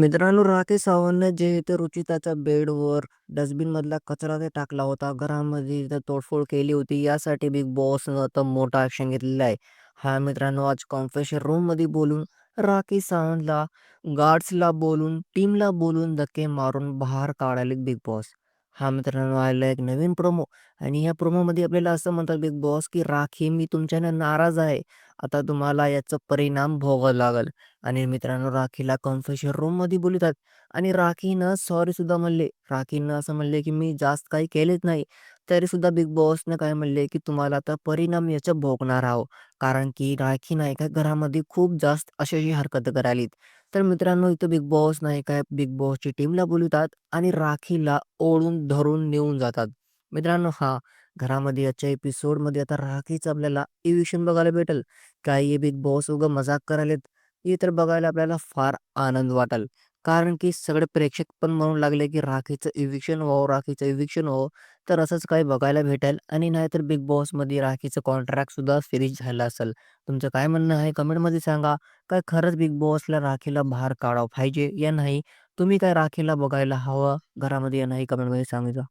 मित्रांनो, राकेश सावंतने जे इथे रुचिताच्या बेडवर डस्टबिनमधला कचरा ते टाकला होता, घरामध्ये इथे तोडफोड केली होती, यासाठी बिग बॉसनं आता मोठा ऍक्शन घेतलेला आहे. हा मित्रांनो, आज कॉन्फेशन रूममध्ये बोलून राकेश सावंतला, गार्ड्सला बोलून, टीमला बोलून, धक्के मारून बाहेर काढायले बिग बॉस. हा मित्रांनो, आलेला एक नवीन प्रोमो आणि ह्या प्रोमोमध्ये आपल्याला असं म्हणतात बिग बॉस, की राखी मी तुमच्यानं नाराज आहे. आता तुम्हाला याचा परिणाम भोगावा लागेल. आणि मित्रांनो, राखीला कॉन्फेशन रूममध्ये बोलतात आणि राखीनं सॉरी सुद्धा म्हणले. राखीनं असं म्हणले, की मी जास्त काही केलेच नाही. तरी सुद्धा बिग बॉसनं काय म्हणले, की तुम्हाला आता परिणाम याचा भोगणार आहो. कारण की राखी नाही का घरामध्ये खूप जास्त अशी हरकत करायलीत. तर मित्रांनो, इथं बिग बॉस नाही काय बिग बॉसची टीमला बोलवतात आणि राखीला ओढून धरून नेऊन जातात. मित्रांनो, हा घरामध्ये आजच्या एपिसोडमध्ये आता राखीचं आपल्याला इव्हिशन बघायला भेटेल. काय हे बिग बॉस उगा मजाक करायलेत? हे तर बघायला आपल्याला फार आनंद वाटेल. कारण की सगळे प्रेक्षक पण म्हणू लागले, की राखीचं इव्हिक्शन व्हावं, राखीचं इव्हिक्शन व्हावं. तर असंच काही बघायला भेटेल आणि नाहीतर बिग बॉसमध्ये राखीचं कॉन्ट्रॅक्ट सुद्धा फिनिश झालं असेल. तुमचं काय म्हणणं आहे कमेंटमध्ये सांगा. काय खरंच बिग बॉसला राखीला बाहेर काढावं पाहिजे या नाही? तुम्ही काय राखीला बघायला हवं घरामध्ये या नाही कमेंटमध्ये सांगा.